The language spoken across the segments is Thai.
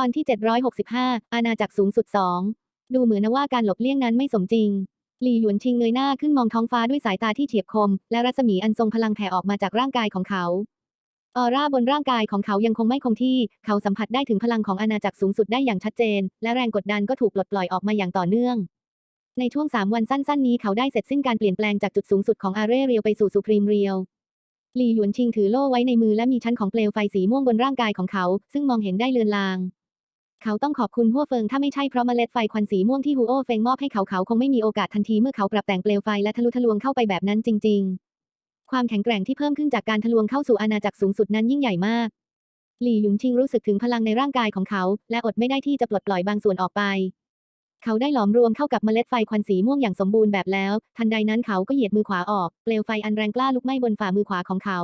ตอนที่ 765 อาณาจักรสูงสุดสองดูเหมือนว่าการหลบเลี่ยงนั้นไม่สมจริง หลี่หยวนชิงเงยหน้าขึ้นมองท้องฟ้าด้วยสายตาที่เฉียบคม และรัศมีอันทรงพลังแผ่ออกมาจากร่างกายของเขา ออร่าบนร่างกายของเขายังคงไม่คงที่ เขาสัมผัสได้ถึงพลังของอาณาจักรสูงสุดได้อย่างชัดเจน และแรงกดดันก็ถูกปลดปล่อยออกมาอย่างต่อเนื่อง ในช่วง 3 วันสั้น ๆ นี้เขาได้เสร็จสิ้นการเปลี่ยนแปลงจากจุดสูงสุดของอาเรเรียวไปสู่สุพรีมเรียวหลี่หยวนชิงถือโล่ไว้ในมือและมีชั้นของเปลวไฟสีม่วงบนร่างกายของเขา ซึ่งมองเห็นได้เลือนลาง เขาต้องขอบคุณหัวเฟิงถ้าไม่ใช่เพราะเมล็ดไฟควันสีม่วงที่ฮูโอเฟงมอบให้เขาเขาคงไม่มีโอกาสทันทีเมื่อเขาปรับแต่งเปลวไฟและทะลุทะลวงเข้าไปแบบนั้นจริง ๆ ความแข็งแกร่งที่เพิ่มขึ้นจากการทะลวงเข้าสู่อาณาจักรสูงสุดนั้นยิ่งใหญ่มาก หลี่หยุนชิงรู้สึกถึงพลังในร่างกายของเขา และอดไม่ได้ที่จะปลดปล่อยบางส่วนออกไป เขาได้หลอมรวมเข้ากับเมล็ดไฟควันสีม่วงอย่างสมบูรณ์แบบแล้ว ทันใดนั้นเขาก็เหยียดมือขวาออกเปลวไฟอันแรงกล้าลุกไหม้บนฝ่ามือขวาของเขา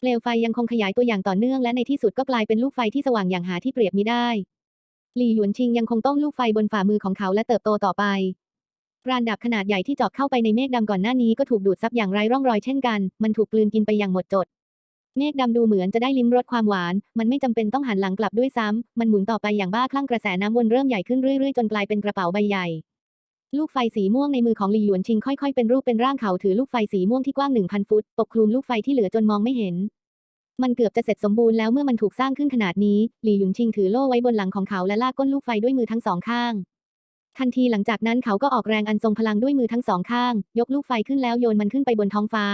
เปลวไฟยังคงขยายตัวอย่างต่อเนื่องและในที่สุดก็กลายเป็นลูกไฟที่สว่างอย่างหาที่เปรียบมิได้ หลี่หยวนชิงยังคงต้มลูกไฟบนฝ่ามือของเขาและเติบโตต่อไปรานดาบขนาดใหญ่ที่เจาะเข้าไปในเมฆดำก่อนหน้านี้ก็ถูกดูดซับอย่างไร้ร่องรอยเช่นกัน มันถูกกลืนกินไปอย่างหมดจด เมฆดำดูเหมือนจะได้ลิ้มรสความหวาน มันไม่จำเป็นต้องหันหลังกลับด้วยซ้ำ มันหมุนต่อไปอย่างบ้าคลั่งกระแสน้ำวนเริ่มใหญ่ขึ้นเรื่อยๆ จนกลายเป็นกระเป๋าใบใหญ่ ลูกไฟสีม่วงในมือของหลี่หยวนชิงค่อยๆ เป็นรูปเป็นร่างเขาถือลูกไฟสีม่วงที่กว้าง1,000ฟุต ปกคลุมลูกไฟที่เหลือจนมองไม่เห็น มันเกือบจะเสร็จสมบูรณ์แล้วเมื่อมันถูกสร้างขึ้นขนาดนี้ หลี่หยุนชิงถือโล่ไว้บนหลังของเขาและลากก้นลูกไฟด้วยมือทั้งสองข้าง ทันทีหลังจากนั้นเขาก็ออกแรงอันทรงพลังด้วยมือทั้งสองข้าง ยกลูกไฟขึ้นแล้วโยนมันขึ้นไปบนท้องฟ้า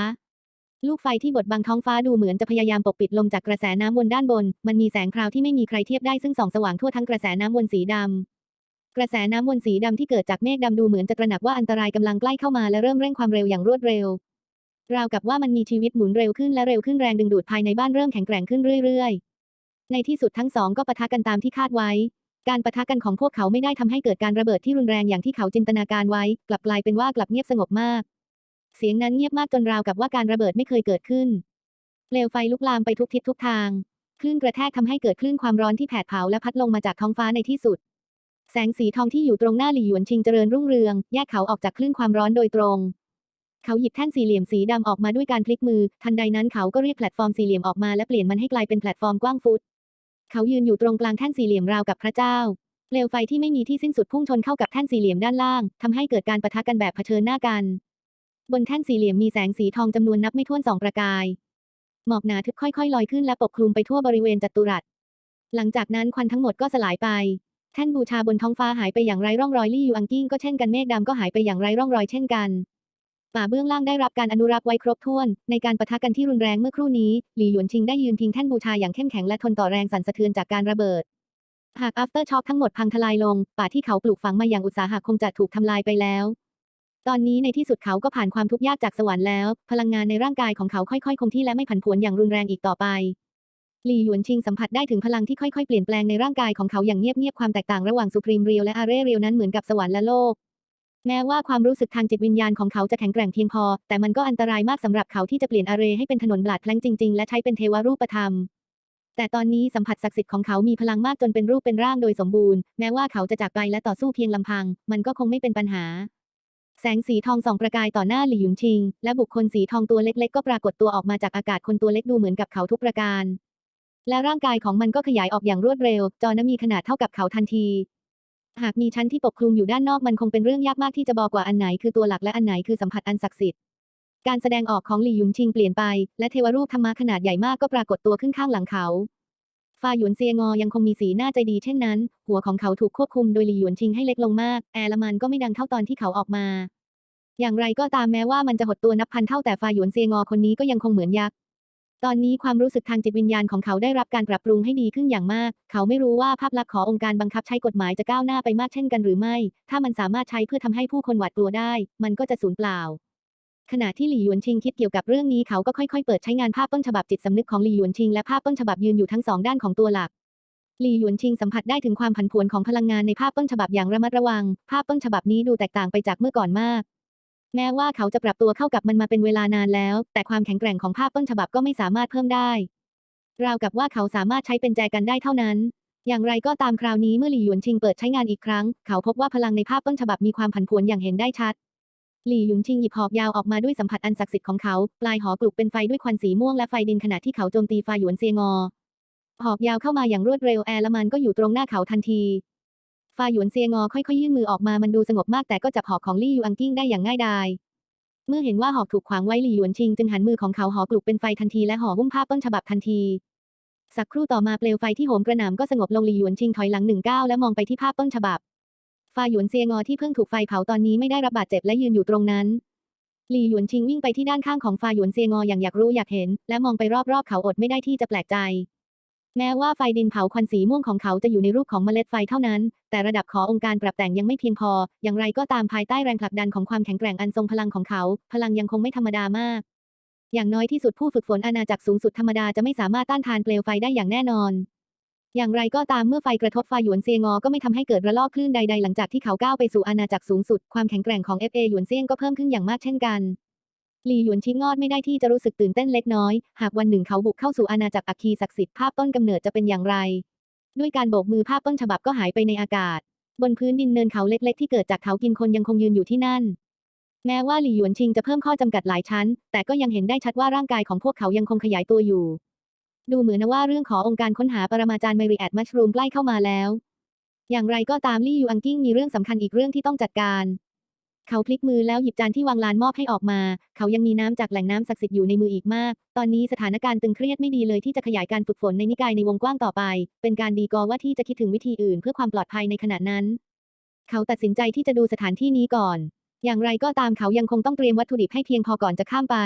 ลูกไฟที่บดบังท้องฟ้าดูเหมือนจะพยายามปกปิดลมจากกระแสน้ำวนด้านบน มันมีแสงพราวที่ไม่มีใครเทียบได้ซึ่งส่องสว่างทั่วทั้งกระแสน้ำวนสีดำกระแสน้ำวนสีดำที่เกิดจากเมฆดำดูเหมือนจะตระหนักว่าอันตรายกำลังใกล้เข้ามาและเริ่มเร่งความเร็วอย่างรวดเร็ว ราวกับว่ามันมีชีวิตหมุนเร็วขึ้นและเร็วขึ้นแรงดึงดูดภายในบ้านเริ่มแข็งแกร่งขึ้นเรื่อยๆ ในที่สุดทั้งสองก็ปะทะกันตามที่คาดไว้ การปะทะกันของพวกเขาไม่ได้ทำให้เกิดการระเบิดที่รุนแรงอย่างที่เขาจินตนาการไว้ กลับกลายเป็นว่ากลับเงียบสงบมาก เสียงนั้นเงียบมากจนราวกับว่าการระเบิดไม่เคยเกิดขึ้นเปลวไฟลุกลามไปทุกทิศทุกทาง คลื่นกระแทกทำให้เกิดคลื่นความร้อนที่แผดเผาและพัดลงมาจากท้องฟ้าในที่สุด แสงสีทองที่อยู่ตรงหน้าหลี่หยวนชิงเจริญรุ่งเรือง แยกเขาออกจากคลื่นความร้อนโดยตรง เขาหยิบแท่นสี่เหลี่ยมสีดำออกมาด้วยการพลิกมือ ทันใดนั้นเขาก็เรียกแพลตฟอร์มสี่เหลี่ยมออกมาและเปลี่ยนมันให้กลายเป็นแพลตฟอร์มกว้างฟุต เขายืนอยู่ตรงกลางแท่นสี่เหลี่ยมราวกับพระเจ้า เปลวไฟที่ไม่มีที่สิ้นสุดพุ่งชนเข้ากับแท่นสี่เหลี่ยมด้านล่างทำให้เกิดการปะทะกันแบบเผชิญหน้ากัน บนแท่นสี่เหลี่ยมมีแสงสีทองจำนวนนับไม่ถ้วนสองประกาย หมอกหนาทึบค่อยๆ ลอยขึ้นและปกคลุมไปทั่วบริเวณจัตุรัส หลังจากนั้นควันทั้งหมดก็สลายไป แท่นบูชาบนท้องฟ้าหายไปอย่างไร้ร่องรอยลี่ยูอังกิ้งก็เช่นกันเมฆดำก็หายไปอย่างไร้ร่องรอยเช่นกัน ป่าเบื้องล่างได้รับการอนุรักษ์ไว้ครบถ้วน ในการปะทะกันที่รุนแรงเมื่อครู่นี้ หลี่หยวนชิงได้ยืนพิงแท่นบูชาอย่างเข้มแข็งและทนต่อแรงสั่นสะเทือนจากการระเบิด หาก after shock ทั้งหมดพังทลายลง ป่าที่เขาปลูกฝังมาอย่างอุตสาหะคงจะถูกทำลายไปแล้ว ตอนนี้ในที่สุดเขาก็ผ่านความทุกข์ยากจากสวรรค์แล้ว พลังงานในร่างกายของเขาค่อยๆ คงที่และไม่ผันผวนอย่างรุนแรงอีกต่อไปหลี่หยวนชิงสัมผัสได้ถึงพลังที่ค่อยๆ เปลี่ยนแปลงในร่างกายของเขาอย่างเงียบๆ ความแตกต่างระหว่างสุพรีมเรียวและอาเรเรียวนั้นเหมือนกับสวรรค์และโลก แม้ว่าความรู้สึกทางจิตวิญญาณของเขาจะแข็งแกร่งเพียงพอ แต่มันก็อันตรายมากสำหรับเขาที่จะเปลี่ยนอาเรให้เป็นถนนบลาดแพลงจริง ๆ และใช้เป็นเทวรูปธรรม แต่ตอนนี้สัมผัสศักดิ์สิทธิ์ของเขามีพลังมากจนเป็นรูปเป็นร่างโดยสมบูรณ์ แม้ว่าเขาจะจากไปและต่อสู้เพียงลำพัง มันก็คงไม่เป็นปัญหา แสงสีทองส่องประกายต่อหน้าหลี่หยุนชิง และบุคคลสีทองตัวเล็กๆ ก็ปรากฏตัวออกมาจากอากาศคนตัวเล็กดูเหมือนกับเขาทุกประการและร่างกายของมันก็ขยายออกอย่างรวดเร็ว จอน้ำมีขนาดเท่ากับเขาทันที หากมีชั้นที่ปกคลุมอยู่ด้านนอกมันคงเป็นเรื่องยากมากที่จะบอกว่าอันไหนคือตัวหลักและอันไหนคือสัมผัสอันศักดิ์สิทธิ์การแสดงออกของหลี่หยุนชิงเปลี่ยนไป และเทวรูปธรรมะขนาดใหญ่มากก็ปรากฏตัวขึ้นข้างหลังเขาฟาหยวนเซียงอยังคงมีสีหน้าใจดีเช่นนั้น หัวของเขาถูกควบคุมโดยหลี่หยวนชิงให้เล็กลงมาก แอร์ละมันก็ไม่ดังเท่าตอนที่เขาออกมา อย่างไรก็ตามแม้ว่ามันจะหดตัวนับพันเท่าแต่ฟาหยวนเซียงอคนนี้ก็ยังคงเหมือนยักษ์ ตอนนี้ความรู้สึกทางจิตวิญญาณของเขาได้รับการปรับปรุงให้ดีขึ้นอย่างมาก เขาไม่รู้ว่าภาพลักษณ์ขององค์การบังคับใช้กฎหมายจะก้าวหน้าไปมากเช่นกันหรือไม่ ถ้ามันสามารถใช้เพื่อทำให้ผู้คนหวาดกลัวได้ มันก็จะสูญเปล่า ขณะที่หลี่หยวนชิงคิดเกี่ยวกับเรื่องนี้เขาก็ค่อยๆ เปิดใช้งานภาพต้นฉบับจิตสำนึกของหลี่หยวนชิงและภาพต้นฉบับยืนอยู่ทั้งสองด้านของตัวหลักหลี่หยวนชิงสัมผัสได้ถึงความผันผวนของพลังงานในภาพต้นฉบับอย่างระมัดระวัง ภาพต้นฉบับนี้ดูแตกต่างไปจากเมื่อก่อนมาก แม้ว่าเขาจะปรับตัวเข้ากับมันมาเป็นเวลานานแล้ว แต่ความแข็งแกร่งของภาพต้นฉบับก็ไม่สามารถเพิ่มได้ ราวกับว่าเขาสามารถใช้เป็นแจกันได้เท่านั้น อย่างไรก็ตามคราวนี้เมื่อหลี่หยวนชิงเปิดใช้งานอีกครั้ง เขาพบว่าพลังในภาพต้นฉบับมีความผันผวนอย่างเห็นได้ชัด หลี่หยุนชิงหยิบหอกยาวออกมาด้วยสัมผัสอันศักดิ์สิทธิ์ของเขา ปลายหอกลุกเป็นไฟด้วยควันสีม่วงและไฟดินขณะที่เขาโจมตีฟาหยวนเซียงอหอกยาวเข้ามาอย่างรวดเร็วแอร์ละมันก็อยู่ตรงหน้าเขาทันที ฟาหยวนเซียงอค่อยๆยื่นมือออกมามันดูสงบมากแต่ก็จับหอกของลี่ยูอังกิ้งได้อย่างง่ายดายเมื่อเห็นว่าหอกถูกขวางไว้หลี่หยวนชิงจึงหันมือของเขาหอกลุกเป็นไฟทันทีและห่อหุ้มภาพต้นฉบับทันที สักครู่ต่อมาเปลวไฟที่โหมกระหน่ำก็สงบลงหลี่หยวนชิงถอยหลังหนึ่งก้าวและมองไปที่ภาพต้นฉบับฟาหยวนเซียงอที่เพิ่งถูกไฟเผาตอนนี้ไม่ได้รับบาดเจ็บและยืนอยู่ตรงนั้นหลี่หยวนชิงวิ่งไปที่ด้านข้างของฟาหยวนเซียงออย่างอยากรู้อยากเห็น และมองไปรอบๆเขาอดไม่ได้ที่จะแปลกใจ แม้ว่าไฟดินเผาควันสีม่วงของเขาจะอยู่ในรูปของเมล็ดไฟเท่านั้น แต่ระดับขององค์การปรับแต่งยังไม่เพียงพอ อย่างไรก็ตามภายใต้แรงผลักดันของความแข็งแกร่งอันทรงพลังของเขา พลังยังคงไม่ธรรมดามาก อย่างน้อยที่สุดผู้ฝึกฝนอาณาจักรสูงสุดธรรมดาจะไม่สามารถต้านทานเปลวไฟได้อย่างแน่นอน อย่างไรก็ตามเมื่อไฟกระทบฟาหยวนเซียงอ ก็ไม่ทำให้เกิดระลอกคลื่นใดๆ หลังจากที่เขาก้าวไปสู่อาณาจักรสูงสุด ความแข็งแกร่งของ FA หยวนเซียงก็เพิ่มขึ้นอย่างมากเช่นกัน หลีหยวนชิงงอดไม่ได้ที่จะรู้สึกตื่นเต้นเล็กน้อย หากวันหนึ่งเขาบุกเข้าสู่อาณาจักรอัคคีศักดิ์สิทธิ์ภาพต้นกำเนิดจะเป็นอย่างไร ด้วยการโบกมือภาพต้นฉบับก็หายไปในอากาศ บนพื้นดินเนินเขาเล็ก ๆ ที่เกิดจากเขากินคนยังคงยืนอยู่ที่นั่น แม้ว่าหลี่หยวนชิงจะเพิ่มข้อจำกัดหลายชั้น แต่ก็ยังเห็นได้ชัดว่าร่างกายของพวกเขายังคงขยายตัวอยู่ ดูเหมือนว่าเรื่องขององค์การค้นหาปรมาจารย์เมริแอดมัชรูมใกล้เข้ามาแล้ว อย่างไรก็ตามลี่ยูอังกิ้งมีเรื่องสำคัญอีกเรื่องที่ต้องจัดการ เขาพลิกมือแล้วหยิบจานที่วางลานมอบให้ออกมา เขายังมีน้ำจากแหล่งน้ำศักดิ์สิทธิ์อยู่ในมืออีกมาก ตอนนี้สถานการณ์ตึงเครียดไม่ดีเลยที่จะขยายการฝึกฝนในนิกายในวงกว้างต่อไป เป็นการดีกอว่าที่จะคิดถึงวิธีอื่นเพื่อความปลอดภัยในขณะนั้น เขาตัดสินใจที่จะดูสถานที่นี้ก่อน อย่างไรก็ตามเขายังคงต้องเตรียมวัตถุดิบให้เพียงพอก่อนจะข้ามไป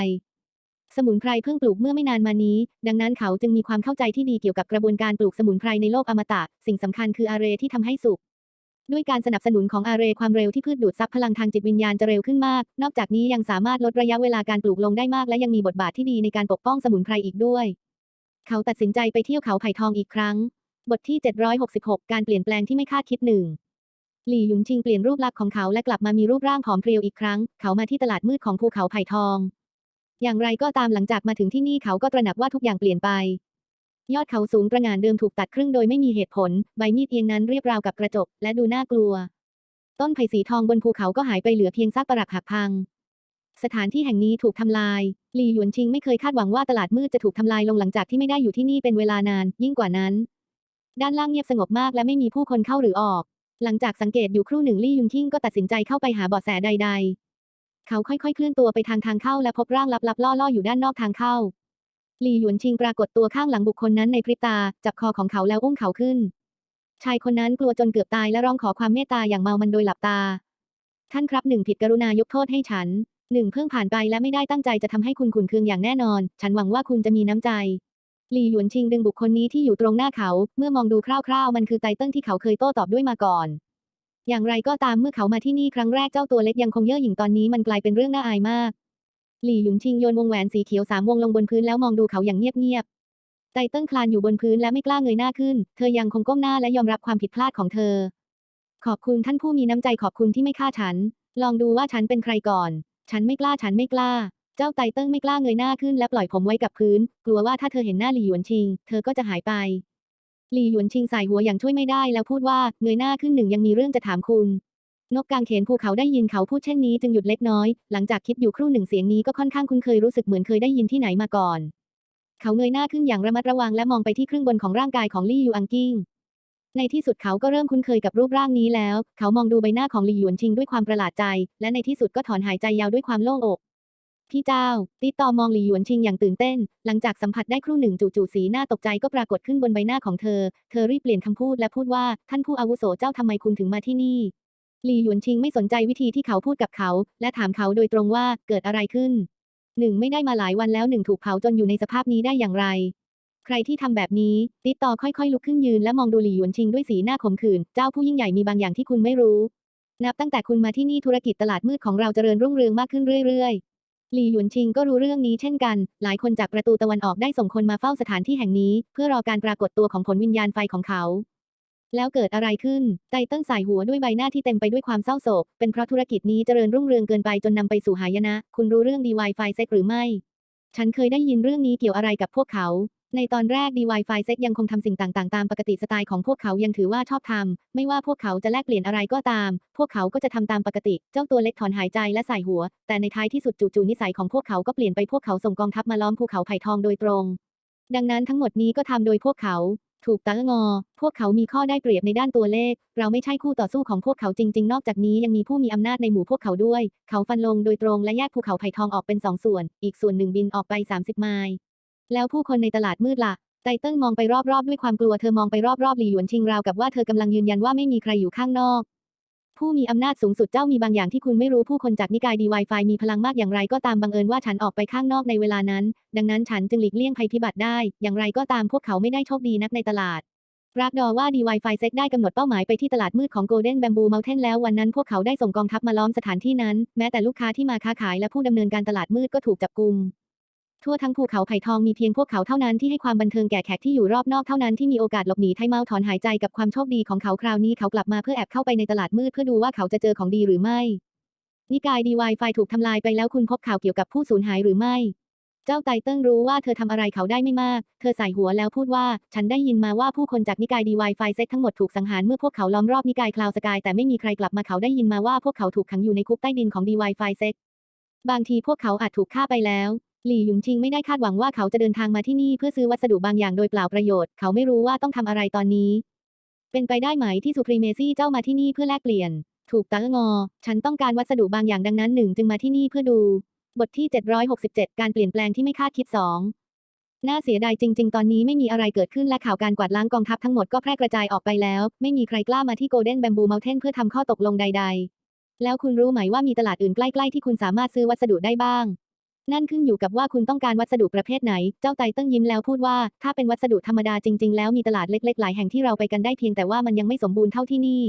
สมุนไพรเพิ่งปลูกเมื่อไม่นานมานี้ ดังนั้นเขาจึงมีความเข้าใจที่ดีเกี่ยวกับกระบวนการปลูกสมุนไพรในโลกอมตะ สิ่งสำคัญคืออาเรที่ทำให้สุก ด้วยการสนับสนุนของอาเรความเร็วที่พืชดูดซับพลังทางจิตวิญญาณจะเร็วขึ้นมาก นอกจากนี้ยังสามารถลดระยะเวลาการปลูกลงได้มาก และยังมีบทบาทที่ดีในการปกป้องสมุนไพรอีกด้วย เขาตัดสินใจไปเที่ยวเขาไผ่ทองอีกครั้ง บทที่ 766 การเปลี่ยนแปลงที่ไม่คาดคิดหนึ่งหลี่หยุนชิงเปลี่ยนรูปลักษณ์ของเขาและกลับมามีรูปร่างผอมเพรียวอีกครั้ง เขามาที่ตลาดมืดของภูเขาไผ่ทอง อย่างไรก็ตามหลังจากมาถึงที่นี่เขาก็ตระหนักว่าทุกอย่างเปลี่ยนไป ยอดเขาสูงประหงานเดิมถูกตัดครึ่งโดยไม่มีเหตุผล ใบมีดเอียงนั้นเรียบราวกับกระจก และดูน่ากลัว ต้นไผ่สีทองบนภูเขาก็หายไปเหลือเพียงซากปรักหักพัง สถานที่แห่งนี้ถูกทำลาย หลี่หยวนชิงไม่เคยคาดหวังว่าตลาดมืดจะถูกทำลายลงหลังจากที่ไม่ได้อยู่ที่นี่เป็นเวลานาน ยิ่งกว่านั้น ด้านล่างเงียบสงบมากและไม่มีผู้คนเข้าหรือออก หลังจากสังเกตอยู่ครู่หนึ่งลี่ยุนทิงก็ตัดสินใจเข้าไปหาเบาะแสใด ๆ เขาค่อยๆ เคลื่อนตัวไปทางทางเข้าและพบร่างลับๆล่อๆอยู่ด้านนอกทางเข้า หลี่หยวนชิงปรากฏตัวข้างหลังบุคคลนั้นในพริบตา จับคอของเขาแล้วอุ้มเขาขึ้น ชายคนนั้นกลัวจนเกือบตายและร้องขอความเมตตาอย่างเมามันโดยหลับตา ท่านครับหนึ่งผิดกรุณายกโทษให้ฉันหนึ่งเพิ่งผ่านไปและไม่ได้ตั้งใจจะทำให้คุณขุนเคืองอย่างแน่นอน ฉันหวังว่าคุณจะมีน้ำใจ หลี่หยวนชิงดึงบุคคลนี้ที่อยู่ตรงหน้าเขา เมื่อมองดูคร่าวๆ มันคือไตเติ้ลที่เขาเคยโต้ตอบด้วยมาก่อน อย่างไรก็ตามเมื่อเขามาที่นี่ครั้งแรกเจ้าตัวเล็กยังคงเย่อหยิ่งตอนนี้มันกลายเป็นเรื่องน่าอายมาก หลี่หยุนชิงโยนวงแหวนสีเขียวสามวงลงบนพื้นแล้วมองดูเขาอย่างเงียบๆไตเติ้ลคลานอยู่บนพื้นและไม่กล้าเงยหน้าขึ้น เธอยังคงก้มหน้าและยอมรับความผิดพลาดของเธอ ขอบคุณท่านผู้มีน้ำใจขอบคุณที่ไม่ฆ่าฉัน ลองดูว่าฉันเป็นใครก่อน ฉันไม่กล้าฉันไม่กล้า เจ้าไตเติ้ลไม่กล้าเงยหน้าขึ้นและปล่อยผมไว้กับพื้น กลัวว่าถ้าเธอเห็นหน้าหลี่หยวนชิง เธอก็จะหายไป หลี่หยวนชิงใส่หัวอย่างช่วยไม่ได้แล้วพูดว่าเงยหน้าขึ้นหนึ่งยังมีเรื่องจะถามคุณ นกกางเขนภูเขาได้ยินเขาพูดเช่นนี้จึงหยุดเล็กน้อย หลังจากคิดอยู่ครู่หนึ่งเสียงนี้ก็ค่อนข้างคุ้นเคยรู้สึกเหมือนเคยได้ยินที่ไหนมาก่อน เขาเงยหน้าขึ้นอย่างระมัดระวังและมองไปที่ครึ่งบนของร่างกายของลี่ยูอังกิ้ง ในที่สุดเขาก็เริ่มคุ้นเคยกับรูปร่างนี้แล้ว เขามองดูใบหน้าของลี่หยวนชิงด้วยความประหลาดใจ และในที่สุดก็ถอนหายใจยาวด้วยความโล่งอกพี่เจ้า ติตอมองหลี่หยวนชิงอย่างตื่นเต้น หลังจากสัมผัสได้ครู่หนึ่งจู่ๆสีหน้าตกใจก็ปรากฏขึ้นบนใบหน้าของเธอ เธอรีบเปลี่ยนคำพูดและพูดว่า ท่านผู้อาวุโสเจ้าทำไมคุณถึงมาที่นี่ หลี่หยวนชิงไม่สนใจวิธีที่เขาพูดกับเขา และถามเขาโดยตรงว่าเกิดอะไรขึ้นหนึ่งไม่ได้มาหลายวันแล้วหนึ่งถูกเผาจนอยู่ในสภาพนี้ได้อย่างไร ใครที่ทำแบบนี้ ติดต่อค่อยๆ ลุกขึ้นยืนและมองดูหลี่หยวนชิงด้วยสีหน้าขมขื่นเจ้าผู้ยิ่งใหญ่มีบางอย่างที่คุณไม่รู้ นับตั้งแต่คุณมาที่นี่ธุรกิจตลาดมืดของเราเจริญรุ่งเรืองมากขึ้นเรื่อยๆ หลี่หยวนชิงก็รู้เรื่องนี้เช่นกัน หลายคนจากประตูตะวันออกได้ส่งคนมาเฝ้าสถานที่แห่งนี้ เพื่อรอการปรากฏตัวของผลวิญญาณไฟของเขา แล้วเกิดอะไรขึ้น ไตเติ้ลสายหัวด้วยใบหน้าที่เต็มไปด้วยความเศร้าโศก เป็นเพราะธุรกิจนี้เจริญรุ่งเรืองเกินไปจนนำไปสู่หายนะ คุณรู้เรื่องดีวายไฟเซ็กหรือไม่ ฉันเคยได้ยินเรื่องนี้เกี่ยวอะไรกับพวกเขา ในตอนแรก DY f i s e c ยังคงทำสิ่งต่างๆ ตามปกติสไตล์ของพวกเขายังถือว่าชอบทำ ไม่ว่าพวกเขาจะแลกเปลี่ยนอะไรก็ตาม พวกเขาก็จะทำตามปกติ เจ้าตัวเล็กถอนหายใจและใส่หัว แต่ในท้ายที่สุดจู่ๆนิสัยของพวกเขาก็เปลี่ยนไปพวกเขาส่งกองทัพมาล้อมภูเขาไผ่ทองโดยตรงดังนั้นทั้งหมดนี้ก็ทำโดยพวกเขา ถูกตะงอ พวกเขามีข้อได้เปรียบในด้านตัวเลข เราไม่ใช่คู่ต่อสู้ของพวกเขาจริง ๆ นอกจากนี้ยังมีผู้มีอำนาจในหมู่พวกเขาด้วย เขาฟันลงโดยตรงและแยกภูเขาไผ่ทองออกเป็นสองส่วน อีกส่วนหนึ่งบินออกไป 30 ไมล์ แล้วผู้คนในตลาดมืดล่ะ ไตเติ้ลมองไปรอบๆ ด้วยความกลัว เธอมองไปรอบๆหลี่หยวนชิงราวกับว่าเธอกำลังยืนยันว่าไม่มีใครอยู่ข้างนอก ผู้มีอำนาจสูงสุดเจ้ามีบางอย่างที่คุณไม่รู้ผู้คนจากนิกายดีไวไฟมีพลังมากอย่างไรก็ตามบังเอิญว่าฉันออกไปข้างนอกในเวลานั้น ดังนั้นฉันจึงหลีกเลี่ยงภัยพิบัติได้ อย่างไรก็ตามพวกเขาไม่ได้โชคดีนักในตลาดรักดอว่าดีไวไฟเซ็กได้กำหนดเป้าหมายไปที่ตลาดมืดของโกลเด้นแบมบูเมลเทนแล้ววันนั้นพวกเขาได้ส่งกองทัพมาล้อมสถานที่นั้น แม้แต่ลูกค้าที่มาค้าขายและผู้ดำเนินการตลาดมืดก็ถูกจับกุม ทั่วทั้งภูเขาไผ่ทองมีเพียงพวกเขาเท่านั้นที่ให้ความบันเทิงแก่แขกที่อยู่รอบนอกเท่านั้นที่มีโอกาสหลบหนีไทเมาถอนหายใจกับความโชคดีของเขาคราวนี้เขากลับมาเพื่อแอบเข้าไปในตลาดมืดเพื่อดูว่าเขาจะเจอของดีหรือไม่ นิกายดีไวไฟถูกทำลายไปแล้วคุณพบข่าวเกี่ยวกับผู้สูญหายหรือไม่ เจ้าไตเติ้ลรู้ว่าเธอทำอะไรเขาได้ไม่มาก เธอใส่หัวแล้วพูดว่า ฉันได้ยินมาว่าผู้คนจากนิกายดีไวไฟเซ็ตทั้งหมดถูกสังหารเมื่อพวกเขาล้อมรอบนิกายคลาวสกายแต่ไม่มีใครกลับมาเขาได้ยินมาว่าพวกเขาถูกขังอยู่ในคุกใต้ดินของดีไวไฟเซ็ตบางทีพวกเขาอาจถูกฆ่าไปแล้ว หลี่หยุนชิงไม่ได้คาดหวังว่าเขาจะเดินทางมาที่นี่เพื่อซื้อวัสดุบางอย่างโดยเปล่าประโยชน์ เขาไม่รู้ว่าต้องทำอะไรตอนนี้ เป็นไปได้ไหมที่สุพรีเมซี่เจ้ามาที่นี่เพื่อแลกเปลี่ยน ถูกตะงอ ฉันต้องการวัสดุบางอย่างดังนั้นหนึ่งจึงมาที่นี่เพื่อดู บทที่ 767 การเปลี่ยนแปลงที่ไม่คาดคิด2น่าเสียดายจริง ๆ ตอนนี้ไม่มีอะไรเกิดขึ้นและข่าวการกวาดล้างกองทัพทั้งหมดก็แพร่กระจายออกไปแล้ว ไม่มีใครกล้ามาที่โกลเด้นแบมบูเมลเทนเพื่อทำข้อตกลงใด ๆ แล้วคุณรู้ไหมว่ามีตลาดอื่นใกล้ ๆ ที่คุณสามารถซื้อวัสดุได้บ้าง นั่นขึ้นอยู่กับว่าคุณต้องการวัสดุประเภทไหน เจ้าไตเติ้งยิ้มแล้วพูดว่า ถ้าเป็นวัสดุธรรมดาจริง ๆ แล้วมีตลาดเล็กๆ หลายแห่งที่เราไปกันได้เพียงแต่ว่ามันยังไม่สมบูรณ์เท่าที่นี่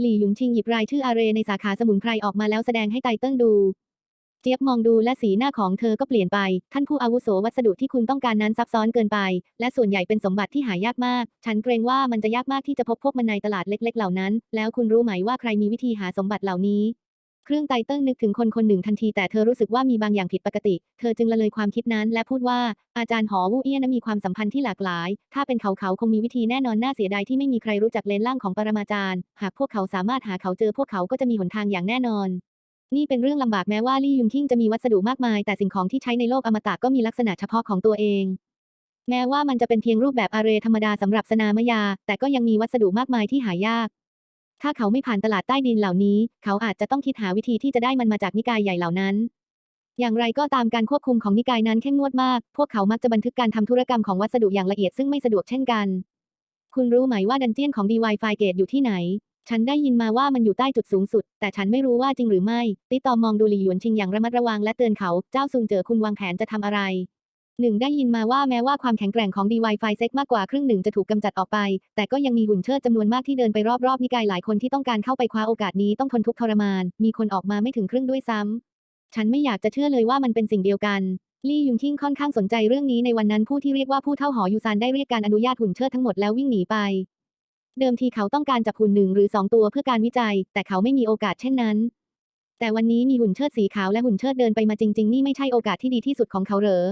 หลี่หยุนชิงหยิบรายชื่ออาเรในสาขาสมุนไพรออกมาแล้วแสดงให้ไตเติ้งดู เจี๊ยบมองดูและสีหน้าของเธอก็เปลี่ยนไป ท่านผู้อาวุโสวัสดุที่คุณต้องการนั้นซับซ้อนเกินไป และส่วนใหญ่เป็นสมบัติที่หายากมาก ฉันเกรงว่ามันจะยากมากที่จะพบพวกมันในตลาดเล็ก ๆ เหล่านั้น แล้วคุณรู้ไหมว่าใครมีวิธีหาสมบัติเหล่านี้ เครื่องไตเติ้งนึกถึงคนคนหนึ่งทันทีแต่เธอรู้สึกว่ามีบางอย่างผิดปกติ เธอจึงละเลยความคิดนั้น และพูดว่าอาจารย์หอวู้เอี้ยนนมีความสัมพันธ์ที่หลากหลาย ถ้าเป็นเขาเขาคงมีวิธีแน่นอนน่าเสียดายที่ไม่มีใครรู้จักเลนล่างของปรมาจารย์ หากพวกเขาสามารถหาเขาเจอพวกเขาก็จะมีหนทางอย่างแน่นอน นี่เป็นเรื่องลำบากแม้ว่าลี่ยุงคิงจะมีวัสดุมากมาย แต่สิ่งของที่ใช้ในโลกอมตะก็มีลักษณะเฉพาะของตัวเองแม้ว่ามันจะเป็นเพียงรูปแบบอาเรธรรมดาสำหรับสนามยา แต่ก็ยังมีวัสดุมากมายที่หายาก ถ้าเขาไม่ผ่านตลาดใต้ดินเหล่านี้ เขาอาจจะต้องคิดหาวิธีที่จะได้มันมาจากนิกายใหญ่เหล่านั้น อย่างไรก็ตามการควบคุมของนิกายนั้นเข้มงวดมาก พวกเขามักจะบันทึกการทำธุรกรรมของวัสดุอย่างละเอียดซึ่งไม่สะดวกเช่นกัน คุณรู้ไหมว่าดันเจียนของ DY เกตอยู่ที่ไหน ฉันได้ยินมาว่ามันอยู่ใต้จุดสูงสุด แต่ฉันไม่รู้ว่าจริงหรือไม่ ติตอมมองดูหลี่หยวนชิงอย่างระมัดระวังและเตือนเขา เจ้าซุงเจอคุณวางแผนจะทำอะไร หนึ่งได้ยินมาว่าแม้ว่าความแข็งแกร่งของ DY ไฟเซ็กมากกว่าครึ่งหนึ่งจะถูกกำจัดออกไป แต่ก็ยังมีหุ่นเชิดจำนวนมากที่เดินไปรอบๆนิกายหลายคนที่ต้องการเข้าไปคว้าโอกาสนี้ต้องทนทุกข์ทรมาน มีคนออกมาไม่ถึงครึ่งด้วยซ้ำ ฉันไม่อยากจะเชื่อเลยว่ามันเป็นสิ่งเดียวกันลี่ยุงคิงค่อนข้างสนใจเรื่องนี้ในวันนั้นผู้ที่เรียกว่าผู้เท่าหอยูซานได้เรียกการอนุญาตหุ่นเชิดทั้งหมดแล้ววิ่งหนีไป เดิมทีเขาต้องการจับหุ่นหนึ่งหรือสองตัวเพื่อการวิจัย แต่เขาไม่มีโอกาสเช่นนั้น แต่วันนี้มีหุ่นเชิดสีขาวและหุ่นเชิดเดินไปมาจริง ๆ นี่ไม่ใช่โอกาสที่ดีที่สุดของเขาเหรอ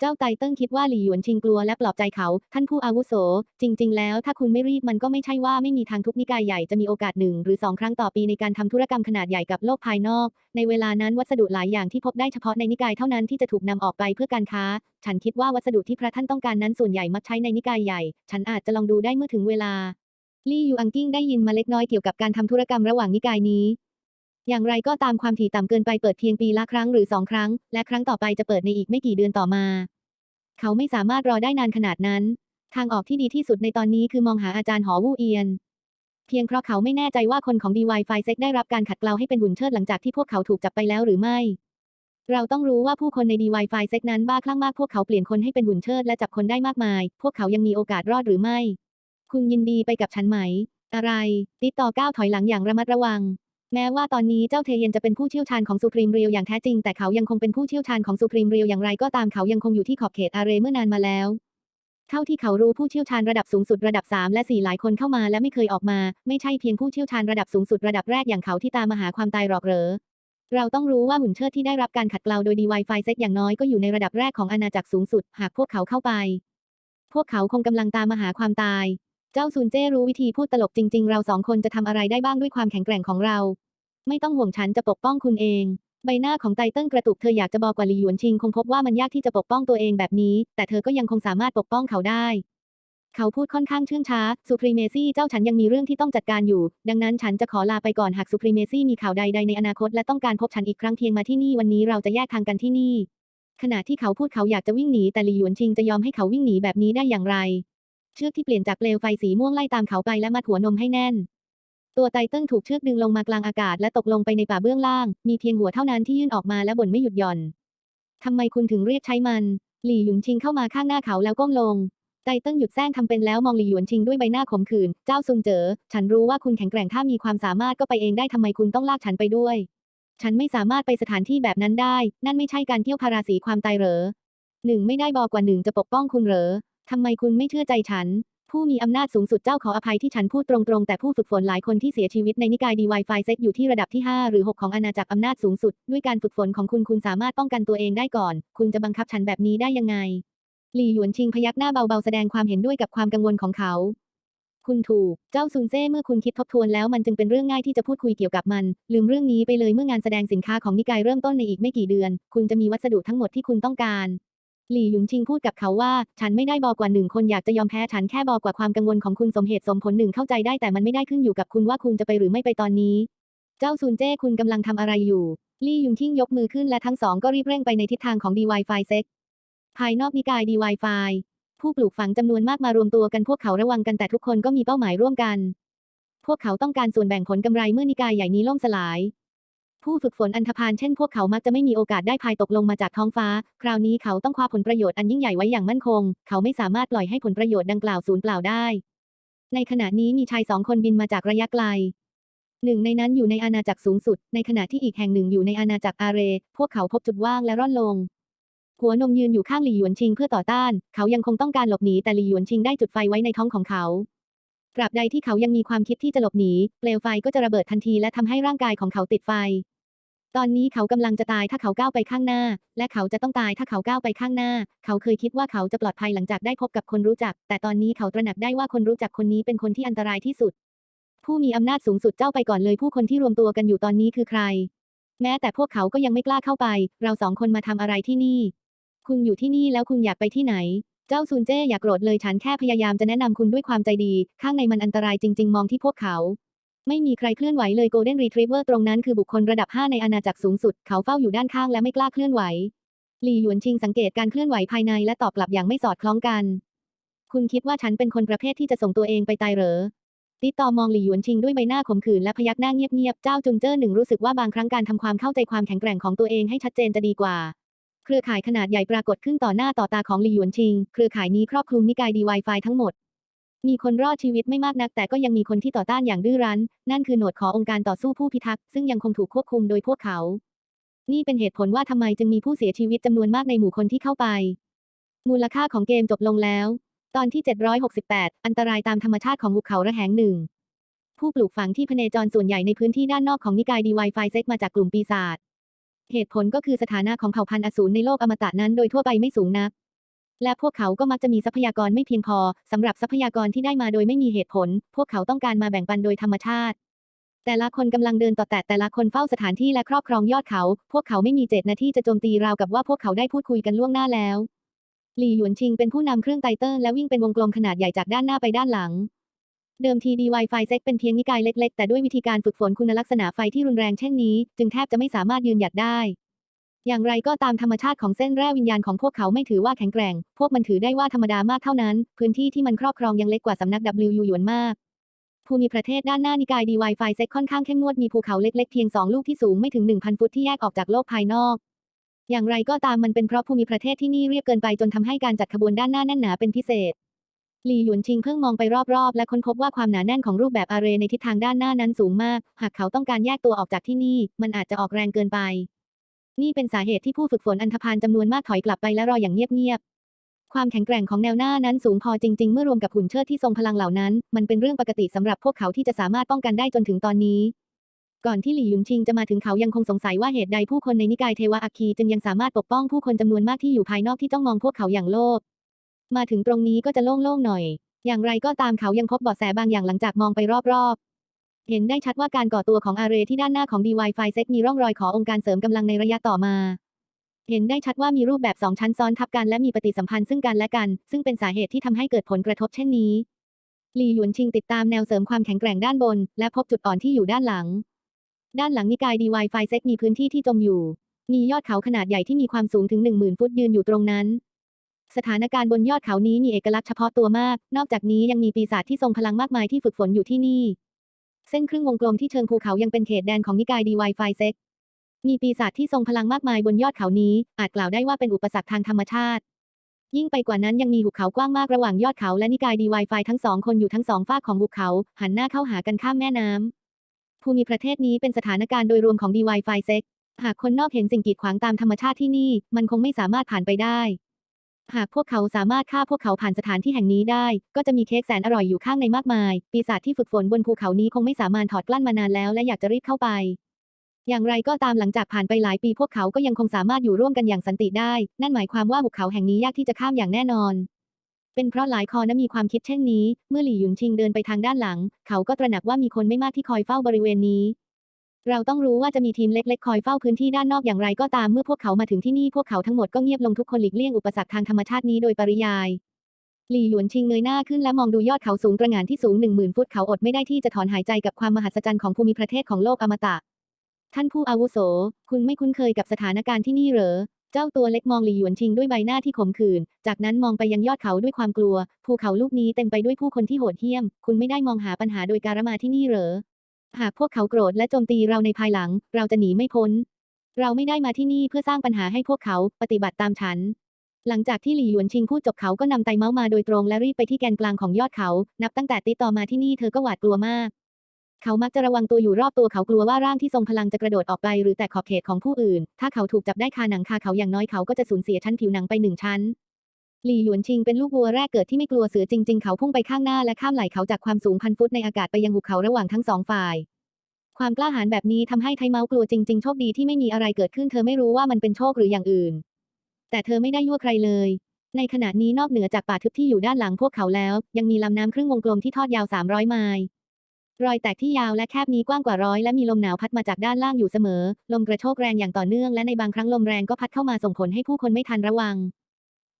เจ้าไตเติ้งคิดว่าหลี่หยวนชิงกลัวและปลอบใจเขา ท่านผู้อาวุโส จริง ๆ แล้วถ้าคุณไม่รีบมันก็ไม่ใช่ว่าไม่มีทางทุกนิกายใหญ่จะมีโอกาสหนึ่งหรือสองครั้งต่อปีในการทำธุรกรรมขนาดใหญ่กับโลกภายนอก ในเวลานั้นวัสดุหลายอย่างที่พบได้เฉพาะในนิกายเท่านั้นที่จะถูกนำออกไปเพื่อการค้า ฉันคิดว่าวัสดุที่พระท่านต้องการนั้นส่วนใหญ่มักใช้ในนิกายใหญ่ ฉันอาจจะลองดูได้เมื่อถึงเวลาลี่ยูอังกิ้งได้ยินมาเล็กน้อยเกี่ยวกับการทำธุรกรรมระหว่างนิกายนี้ อย่างไรก็ตามความถี่ต่ำเกินไปเปิดเพียงปีละครั้งหรือสองครั้ง และครั้งต่อไปจะเปิดในอีกไม่กี่เดือนต่อมา เขาไม่สามารถรอได้นานขนาดนั้น ทางออกที่ดีที่สุดในตอนนี้คือมองหาอาจารย์หอวู่เอียน เพียงเพราะเขาไม่แน่ใจว่าคนของ DY ไฟเซ็กได้รับการขัดเกลาให้เป็นหุ่นเชิดหลังจากที่พวกเขาถูกจับไปแล้วหรือไม่ เราต้องรู้ว่าผู้คนใน DY ไฟเซ็กนั้นบ้าคลั่งมากพวกเขาเปลี่ยนคนให้เป็นหุ่นเชิดและจับคนได้มากมาย พวกเขายังมีโอกาสรอดหรือไม่ คุณยินดีไปกับฉันไหม อะไร ติดต่อก้าวถอยหลังอย่างระมัดระวัง แม้ว่าตอนนี้เจ้าเทเยนจะเป็นผู้เชี่ยวชาญของสุพรีมเรียวอย่างแท้จริง แต่เขายังคงเป็นผู้เชี่ยวชาญของสุพรีมเรียวอย่างไรก็ตามเขายังคงอยู่ที่ขอบเขตอาเรเมื่อนานมาแล้ว เท่าที่เขารู้ผู้เชี่ยวชาญระดับสูงสุดระดับ 3 และ 4 หลายคนเข้ามาและไม่เคยออกมา ไม่ใช่เพียงผู้เชี่ยวชาญระดับสูงสุดระดับแรกอย่างเขาที่ตามมาหาความตายหรอกเหรอเราต้องรู้ว่าหุ่นเชิดที่ได้รับการขัดเกลาโดย DY ไวไฟเซ็กอย่างน้อยก็อยู่ในระดับแรกของอาณาจักรสูงสุด หากพวกเขาเข้าไป พวกเขาคงกำลังตามมาหาความตาย เจ้าซุนเจ้รู้วิธีพูดตลกจริง ๆ เราสองคนจะทำอะไรได้บ้างด้วยความแข็งแกร่งของเรา ไม่ต้องห่วงฉันจะปกป้องคุณเอง ใบหน้าของไตเติ้ลกระตุกเธออยากจะบอกกว่าหลีหยวนชิงคงพบว่ามันยากที่จะปกป้องตัวเองแบบนี้ แต่เธอก็ยังคงสามารถปกป้องเขาได้ เขาพูดค่อนข้างเชื่องช้าสุพรีเมซี่เจ้าฉันยังมีเรื่องที่ต้องจัดการอยู่ ดังนั้นฉันจะขอลาไปก่อนหากสุพรีเมซี่มีข่าวใดๆในอนาคตและต้องการพบฉันอีกครั้งเพียงมาที่นี่วันนี้เราจะแยกทางกันที่นี่ ขณะที่เขาพูดเขาอยากจะวิ่งหนีแต่หลีหยวนชิงจะยอมให้เขาวิ่งหนีแบบนี้ได้อย่างไร เชือกที่เปลี่ยนจากเปลวไฟสีม่วงไล่ตามเขาไปและมัดหัวนมให้แน่น ตัวไตเติ้ลถูกเชือกดึงลงมากลางอากาศและตกลงไปในป่าเบื้องล่าง มีเพียงหัวเท่านั้นที่ยื่นออกมาและบ่นไม่หยุดหย่อนทำไมคุณถึงเรียกใช้มัน หลี่หยุนชิงเข้ามาข้างหน้าเขาแล้วก้มลง ไตเติ้ลหยุดแซงทำเป็นแล้วมองหลี่หยวนชิงด้วยใบหน้าขมขื่น เจ้าซุนเจ๋อ ฉันรู้ว่าคุณแข็งแกร่งถ้ามีความสามารถก็ไปเองได้ทำไมคุณต้องลากฉันไปด้วย ฉันไม่สามารถไปสถานที่แบบนั้นได้ นั่นไม่ใช่การเที่ยวพาราสีความตายเหรอหนึ่งไม่ได้บอกกว่าหนึ่งจะปกป้องคุณเหรอ ทำไมคุณไม่เชื่อใจฉัน ผู้มีอำนาจสูงสุดเจ้าขออภัยที่ฉันพูดตรงๆ แต่ผู้ฝึกฝนหลายคนที่เสียชีวิตในนิกายดีวายไฟเซ็กอยู่ที่ระดับที่ 5 หรือ 6 ของอาณาจักรอำนาจสูงสุด ด้วยการฝึกฝนของคุณคุณสามารถป้องกันตัวเองได้ก่อน คุณจะบังคับฉันแบบนี้ได้ยังไง หลี่หยวนชิงพยักหน้าเบาๆแสดงความเห็นด้วยกับความกังวลของเขาคุณถูก เจ้าซุนเซ่เมื่อคุณคิดทบทวนแล้วมันจึงเป็นเรื่องง่ายที่จะพูดคุยเกี่ยวกับมัน ลืมเรื่องนี้ไปเลยเมื่องานแสดงสินค้าของนิกายเริ่มต้นในอีกไม่กี่เดือน คุณจะมีวัสดุทั้งหมดที่คุณต้องการ หลี่หยุนชิงพูดกับเขาว่า ฉันไม่ได้บอกกว่าหนึ่งคนอยากจะยอมแพ้ฉันแค่บอกกว่าความกังวลของคุณสมเหตุสมผลหนึ่งเข้าใจได้แต่มันไม่ได้ขึ้นอยู่กับคุณว่าคุณจะไปหรือไม่ไปตอนนี้ เจ้าซุนเจ้คุณกำลังทำอะไรอยู่ลี่ยุนชิงยกมือขึ้นและทั้งสองก็รีบเร่งไปในทิศทางของดีไวไฟเซ็กภายนอกนิกายดีไวไฟผู้ปลูกฝังจำนวนมากมารวมตัวกันพวกเขาระวังกันแต่ทุกคนก็มีเป้าหมายร่วมกัน พวกเขาต้องการส่วนแบ่งผลกำไรเมื่อนิกายใหญ่นี้ล่มสลาย ผู้ฝึกฝนอันธพาลเช่นพวกเขามักจะไม่มีโอกาสได้พายตกลงมาจากท้องฟ้า คราวนี้เขาต้องคว้าผลประโยชน์อันยิ่งใหญ่ไว้อย่างมั่นคง เขาไม่สามารถปล่อยให้ผลประโยชน์ดังกล่าวสูญเปล่าได้ ในขณะนี้มีชายสองคนบินมาจากระยะไกลหนึ่งในนั้นอยู่ในอาณาจักรสูงสุด ในขณะที่อีกแห่งหนึ่งอยู่ในอาณาจักรอาเร พวกเขาพบจุดว่างและร่อนลง หัวนมยืนอยู่ข้างหลี่หยวนชิงเพื่อต่อต้าน เขายังคงต้องการหลบหนีแต่หลี่หยวนชิงได้จุดไฟไว้ในท้องของเขา ตราบใดที่เขายังมีความคิดที่จะหลบหนี เปลวไฟก็จะระเบิดทันทีและทำให้ร่างกายของเขาติดไฟ ตอนนี้เขากำลังจะตายถ้าเขาก้าวไปข้างหน้า และเขาจะต้องตายถ้าเขาก้าวไปข้างหน้า เขาเคยคิดว่าเขาจะปลอดภัยหลังจากได้พบกับคนรู้จัก แต่ตอนนี้เขาตระหนักได้ว่าคนรู้จักคนนี้เป็นคนที่อันตรายที่สุด ผู้มีอำนาจสูงสุดเจ้าไปก่อนเลยผู้คนที่รวมตัวกันอยู่ตอนนี้คือใคร แม้แต่พวกเขาก็ยังไม่กล้าเข้าไป เราสองคนมาทำอะไรที่นี่ คุณอยู่ที่นี่แล้วคุณอยากไปที่ไหน เจ้าซุนเจ้อย่าโกรธเลยฉันแค่พยายามจะแนะนำคุณด้วยความใจดี ข้างในมันอันตรายจริง ๆ มองที่พวกเขา ไม่มีใครเคลื่อนไหวเลยโกลเด้นรีทรีเวอร์ตรงนั้นคือบุคคลระดับ 5 ในอาณาจักรสูงสุด เขาเฝ้าอยู่ด้านข้างและไม่กล้าเคลื่อนไหว หลี่หยวนชิงสังเกตการเคลื่อนไหวภายในและตอบกลับอย่างไม่สอดคล้องกัน คุณคิดว่าฉันเป็นคนประเภทที่จะส่งตัวเองไปตายเหรอติตอมองหลี่หยวนชิงด้วยใบหน้าขมขื่นและพยักหน้าเงียบๆ เจ้าจุนเจ้อหนึ่งรู้สึกว่าบางครั้งการทำความเข้าใจความแข็งแกร่งของตัวเองให้ชัดเจนจะดีกว่า เครือข่ายขนาดใหญ่ปรากฏขึ้นต่อหน้าต่อตาของหลี่หยวนชิง เครือข่ายนี้ครอบคลุมนิกายดีไวไฟทั้งหมด มีคนรอดชีวิตไม่มากนัก แต่ก็ยังมีคนที่ต่อต้านอย่างดื้อรั้น นั่นคือหนวดขององค์การต่อสู้ผู้พิทักษ์ซึ่งยังคงถูกควบคุมโดยพวกเขา นี่เป็นเหตุผลว่าทำไมจึงมีผู้เสียชีวิตจำนวนมากในหมู่คนที่เข้าไป มูลค่าของเกมจบลงแล้ว ตอนที่ 768 อันตรายตามธรรมชาติของหุบเขาระแหงหนึ่ง ผู้ปลูกฝังที่พเนจรส่วนใหญ่ในพื้นที่ด้านนอกของนิกายดีไวไฟเซ็กมาจากกลุ่มปีศาจเหตุผลก็คือสถานะของเผ่าพันธุ์อสูรในโลกอมตะนั้นโดยทั่วไปไม่สูงนัก และพวกเขาก็มักจะมีทรัพยากรไม่เพียงพอสำหรับทรัพยากรที่ได้มาโดยไม่มีเหตุผล พวกเขาต้องการมาแบ่งปันโดยธรรมชาติ แต่ละคนกำลังเดินต่อแตะแต่ละคนเฝ้าสถานที่และครอบครองยอดเขา พวกเขาไม่มีเจตนาที่จะโจมตีราวกับว่าพวกเขาได้พูดคุยกันล่วงหน้าแล้ว หลี่หยวนชิงเป็นผู้นำเครื่องไตเติ้ลและวิ่งเป็นวงกลมขนาดใหญ่จากด้านหน้าไปด้านหลังเดิมทีดีไวไฟเซ็กเป็นเพียงนิกายเล็ก ๆ แต่ด้วยวิธีการฝึกฝนคุณลักษณะไฟที่รุนแรงเช่นนี้ จึงแทบจะไม่สามารถยืนหยัดได้ อย่างไรก็ตามธรรมชาติของเส้นแร่วิญญาณของพวกเขาไม่ถือว่าแข็งแกร่ง พวกมันถือได้ว่าธรรมดามากเท่านั้น พื้นที่ที่มันครอบครองยังเล็กกว่าสำนัก WU หยวนมาก ภูมิประเทศด้านหน้านิกายดีวไฟเซ็กค่อนข้างเข้มงวดมีภูเขาเล็กๆเพียงสองลูกที่สูงไม่ถึง 1,000 ฟุตที่แยกออกจากโลกภายนอก อย่างไรก็ตามมันเป็นเพราะภูมิประเทศที่นี่เรียบเกินไปจนทำให้การจัดขบวนด้านหน้าแน่นหนาเป็นพิเศษหลี่หยวนชิงเพิ่งมองไปรอบๆ และค้นพบว่าความหนาแน่นของรูปแบบอาเรในทิศทางด้านหน้านั้นสูงมาก หากเขาต้องการแยกตัวออกจากที่นี่ มันอาจจะออกแรงเกินไป นี่เป็นสาเหตุที่ผู้ฝึกฝนอันธพาลจำนวนมากถอยกลับไปและรออย่างเงียบๆ ความแข็งแกร่งของแนวหน้านั้นสูงพอจริง ๆ เมื่อรวมกับหุ่นเชิดที่ทรงพลังเหล่านั้น มันเป็นเรื่องปกติสำหรับพวกเขาที่จะสามารถป้องกันได้จนถึงตอนนี้ ก่อนที่หลี่หยุนชิงจะมาถึงเขายังคงสงสัยว่าเหตุใดผู้คนในนิกายเทวะอัคคีจึงยังสามารถปกป้องผู้คนจำนวนมากที่อยู่ภายนอกที่จ้องมองพวกเขาอย่างโลภ มาถึงตรงนี้ก็จะโล่งๆหน่อย อย่างไรก็ตามเขายังพบเบาะแสบางอย่างหลังจากมองไปรอบๆ เห็นได้ชัดว่าการก่อตัวของอาเรที่ด้านหน้าของ DY5 Sec มีร่องรอยขององค์การเสริมกำลังในระยะต่อมา เห็นได้ชัดว่ามีรูปแบบสองชั้นซ้อนทับกันและมีปฏิสัมพันธ์ซึ่งกันและกัน ซึ่งเป็นสาเหตุที่ทำให้เกิดผลกระทบเช่นนี้หลี่หยวนชิงติดตามแนวเสริมความแข็งแกร่งด้านบน และพบจุดอ่อนที่อยู่ด้านหลัง ด้านหลังนิกาย DY5 Sec มีพื้นที่ที่จมอยู่ มียอดเขาขนาดใหญ่ที่มีความสูงถึง10,000ฟุตยืนอยู่ตรงนั้นสถานการณ์บนยอดเขานี้มีเอกลักษณ์เฉพาะตัวมาก นอกจากนี้ยังมีปีศาจที่ทรงพลังมากมายที่ฝึกฝนอยู่ที่นี่ เส้นครึ่งวงกลมที่เชิงภูเขายังเป็นเขตแดนของนิกาย DY5 Sec มีปีศาจที่ทรงพลังมากมายบนยอดเขานี้ อาจกล่าวได้ว่าเป็นอุปสรรคทางธรรมชาติ ยิ่งไปกว่านั้นยังมีหุบเขากว้างมากระหว่างยอดเขาและนิกาย DY5 ทั้งสองคนอยู่ทั้งสองฝาของหุบเขา หันหน้าเข้าหากันข้ามแม่น้ำภูมิประเทศนี้เป็นสถานการณ์โดยรวมของ DY5 Sec หากคนนอกเห็นสิ่งกีดขวางตามธรรมชาติที่นี่ มันคงไม่สามารถผ่านไปได้ หากพวกเขาสามารถฆ่าพวกเขาผ่านสถานที่แห่งนี้ได้ ก็จะมีเค้กแสนอร่อยอยู่ข้างในมากมาย ปีศาจที่ฝึกฝนบนภูเขานี้คงไม่สามารถถอดกลั้นมานานแล้วและอยากจะรีบเข้าไป อย่างไรก็ตามหลังจากผ่านไปหลายปีพวกเขาก็ยังคงสามารถอยู่ร่วมกันอย่างสันติได้ นั่นหมายความว่าหุบเขาแห่งนี้ยากที่จะข้ามอย่างแน่นอน เป็นเพราะหลายคอนะมีความคิดเช่นนี้ เมื่อหลี่หยุนชิงเดินไปทางด้านหลัง เขาก็ตระหนักว่ามีคนไม่มากที่คอยเฝ้าบริเวณนี้ เราต้องรู้ว่าจะมีทีมเล็กๆ คอยเฝ้าพื้นที่ด้านนอกอย่างไรก็ตามเมื่อพวกเขามาถึงที่นี่พวกเขาทั้งหมดก็เงียบลงทุกคนหลีกเลี่ยงอุปสรรคทางธรรมชาตินี้โดยปริยายหลี่หยวนชิงเงยหน้าขึ้นและมองดูยอดเขาสูงตระหง่านที่สูงหนึ่งหมื่นฟุตเขาอดไม่ได้ที่จะถอนหายใจกับความมหัศจรรย์ของภูมิประเทศของโลกอมตะ ท่านผู้อาวุโส คุณไม่คุ้นเคยกับสถานการณ์ที่นี่เหรอ เจ้าตัวเล็กมองหลี่หยวนชิงด้วยใบหน้าที่ขมขื่น จากนั้นมองไปยังยอดเขาด้วยความกลัว ภูเขาลูกนี้เต็มไปด้วยผู้คนที่โหดเหี้ยม คุณไม่ได้มองหาปัญหาโดยการมาที่นี่เหรอ หากพวกเขาโกรธและโจมตีเราในภายหลัง เราจะหนีไม่พ้น เราไม่ได้มาที่นี่เพื่อสร้างปัญหาให้พวกเขาปฏิบัติตามฉัน หลังจากที่หลี่หยวนชิงพูดจบเขาก็นำไตเมาส์มาโดยตรงและรีบไปที่แกนกลางของยอดเขา นับตั้งแต่ติดต่อมาที่นี่เธอก็หวาดกลัวมาก เขามักจะระวังตัวอยู่รอบตัวเขากลัวว่าร่างที่ทรงพลังจะกระโดดออกไปหรือแตะขอบเขตของผู้อื่น ถ้าเขาถูกจับได้คาหนังคาเขาอย่างน้อยเขาก็จะสูญเสียชั้นผิวหนังไปหนึ่งชั้น หลี่หยวนชิงเป็นลูกวัวแรกเกิดที่ไม่กลัวเสือจริง ๆ เขาพุ่งไปข้างหน้าและข้ามไหล่เขาจากความสูงพันฟุตในอากาศไปยังหุบเขาระหว่างทั้งสองฝ่าย ความกล้าหาญแบบนี้ทำให้ไทเมาส์กลัวจริง ๆ โชคดีที่ไม่มีอะไรเกิดขึ้นเธอไม่รู้ว่ามันเป็นโชคหรืออย่างอื่น แต่เธอไม่ได้ยั่วใครเลย ในขณะนี้นอกเหนือจากป่าทึบที่อยู่ด้านหลังพวกเขาแล้ว ยังมีลำน้ำครึ่งวงกลมที่ทอดยาว 300 ไมล์รอยแตกที่ยาวและแคบนี้กว้างกว่าร้อยและมีลมหนาวพัดมาจากด้านล่างอยู่เสมอ ลมกระโชกแรงอย่างต่อเนื่องและในบางครั้งลมแรงก็พัดเข้ามาส่งผลให้ผู้คนไม่ทันระวัง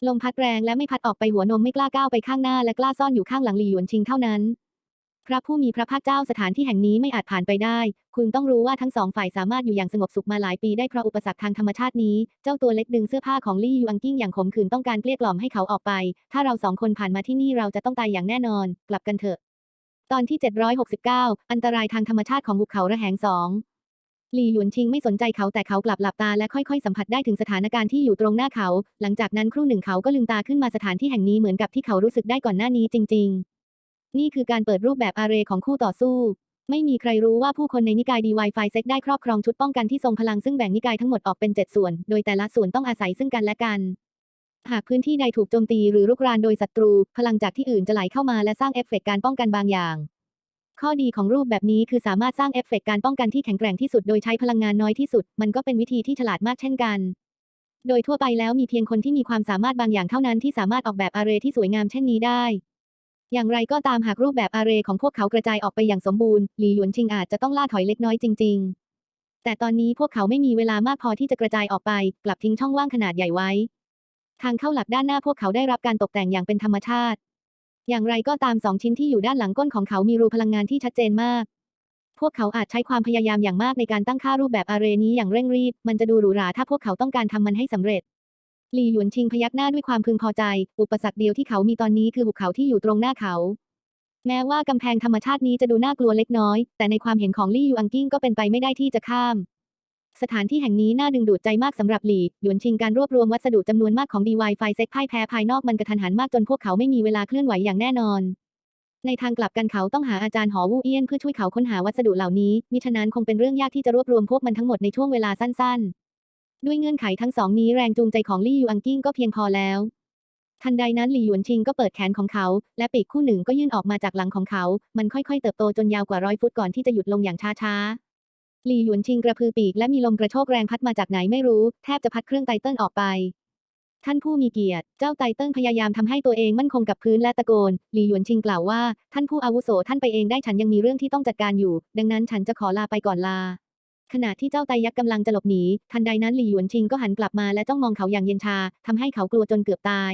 ลมพัดแรงและไม่พัดออกไปหัวนมไม่กล้าก้าวไปข้างหน้าและกล้าซ่อนอยู่ข้างหลังหลี่หยวนชิงเท่านั้น พระผู้มีพระภาคเจ้าสถานที่แห่งนี้ไม่อาจผ่านไปได้ คุณต้องรู้ว่าทั้งสองฝ่ายสามารถอยู่อย่างสงบสุขมาหลายปีได้เพราะอุปสรรคทางธรรมชาตินี้ เจ้าตัวเล็กดึงเสื้อผ้าของลี่ยูอังกิ้งอย่างขมขื่นต้องการเกลี้ยกล่อมให้เขาออกไป ถ้าเราสองคนผ่านมาที่นี่เราจะต้องตายอย่างแน่นอน กลับกันเถอะ ตอนที่ 769 อันตรายทางธรรมชาติของหุบเขาระแหงสอง หลี่หยวนชิงไม่สนใจเขาแต่เขากลับหลับตาและค่อยๆสัมผัสได้ถึงสถานการณ์ที่อยู่ตรงหน้าเขา หลังจากนั้นครู่หนึ่งเขาก็ลืมตาขึ้นมาสถานที่แห่งนี้เหมือนกับที่เขารู้สึกได้ก่อนหน้านี้จริง ๆ นี่คือการเปิดรูปแบบอาเรของคู่ต่อสู้ ไม่มีใครรู้ว่าผู้คนในนิกาย DY5 Sec ได้ครอบครองชุดป้องกันที่ทรงพลังซึ่งแบ่งนิกายทั้งหมดออกเป็น 7 ส่วน โดยแต่ละส่วนต้องอาศัยซึ่งกันและกัน หากพื้นที่ใดถูกโจมตีหรือรุกรานโดยศัตรู พลังจากที่อื่นจะไหลเข้ามาและสร้างเอฟเฟกต์การป้องกันบางอย่าง ข้อดีของรูปแบบนี้คือสามารถสร้างเอฟเฟกต์การป้องกันที่แข็งแกร่งที่สุดโดยใช้พลังงานน้อยที่สุด มันก็เป็นวิธีที่ฉลาดมากเช่นกัน โดยทั่วไปแล้วมีเพียงคนที่มีความสามารถบางอย่างเท่านั้นที่สามารถออกแบบอาเรที่สวยงามเช่นนี้ได้ อย่างไรก็ตามหากรูปแบบอาเรของพวกเขากระจายออกไปอย่างสมบูรณ์หลีหยวนชิงอาจจะต้องล่าถอยเล็กน้อยจริง ๆ แต่ตอนนี้พวกเขาไม่มีเวลามากพอที่จะกระจายออกไป กลับทิ้งช่องว่างขนาดใหญ่ไว้ ทางเข้าหลักด้านหน้าพวกเขาได้รับการตกแต่งอย่างเป็นธรรมชาติ อย่างไรก็ตามสองชิ้นที่อยู่ด้านหลังก้นของเขามีรูพลังงานที่ชัดเจนมาก พวกเขาอาจใช้ความพยายามอย่างมากในการตั้งค่ารูปแบบอาเรนี้อย่างเร่งรีบ มันจะดูหรูหราถ้าพวกเขาต้องการทำมันให้สำเร็จหลี่หยวนชิงพยักหน้าด้วยความพึงพอใจ อุปสรรคเดียวที่เขามีตอนนี้คือหุบเขาที่อยู่ตรงหน้าเขา แม้ว่ากำแพงธรรมชาตินี้จะดูน่ากลัวเล็กน้อย แต่ในความเห็นของลี่ยูอังกิ้งก็เป็นไปไม่ได้ที่จะข้าม สถานที่แห่งนี้น่าดึงดูดใจมากสำหรับหลี่หยวนชิงการรวบรวมวัสดุจำนวนมากของ DY5 Sec พ่ายแพ้ภายนอกมันกระทันหันมากจนพวกเขาไม่มีเวลาเคลื่อนไหวอย่างแน่นอน ในทางกลับกันเขาต้องหาอาจารย์หอวูเอี้ยนเพื่อช่วยเขาค้นหาวัสดุเหล่านี้มิฉะนั้นคงเป็นเรื่องยากที่จะรวบรวมพวกมันทั้งหมดในช่วงเวลาสั้น ๆ ด้วยเงื่อนไขทั้งสองนี้แรงจูงใจของลี่ยูอังกิ้งก็เพียงพอแล้วทันใดนั้นหลี่หยวนชิงก็เปิดแขนของเขา และปีกคู่หนึ่งก็ยื่นออกมาจากหลังของเขา มันค่อยๆ เติบโตจนยาวกว่าร้อยฟุตก่อนที่จะหยุดลงอย่างช้าๆ หลี่หยวนชิงกระพือปีกและมีลมกระโชกแรงพัดมาจากไหนไม่รู้ แทบจะพัดเครื่องไตเติ้ลออกไป ท่านผู้มีเกียรติ เจ้าไตเติ้งพยายามทำให้ตัวเองมั่นคงกับพื้นและตะโกน หลี่หยวนชิงกล่าวว่า ท่านผู้อาวุโสท่านไปเองได้ฉันยังมีเรื่องที่ต้องจัดการอยู่ ดังนั้นฉันจะขอลาไปก่อนลา ขณะที่เจ้าไตยักษ์กำลังจะหลบหนี ทันใดนั้นหลี่หยวนชิงก็หันกลับมาและจ้องมองเขาอย่างเย็นชาทำให้เขากลัวจนเกือบตาย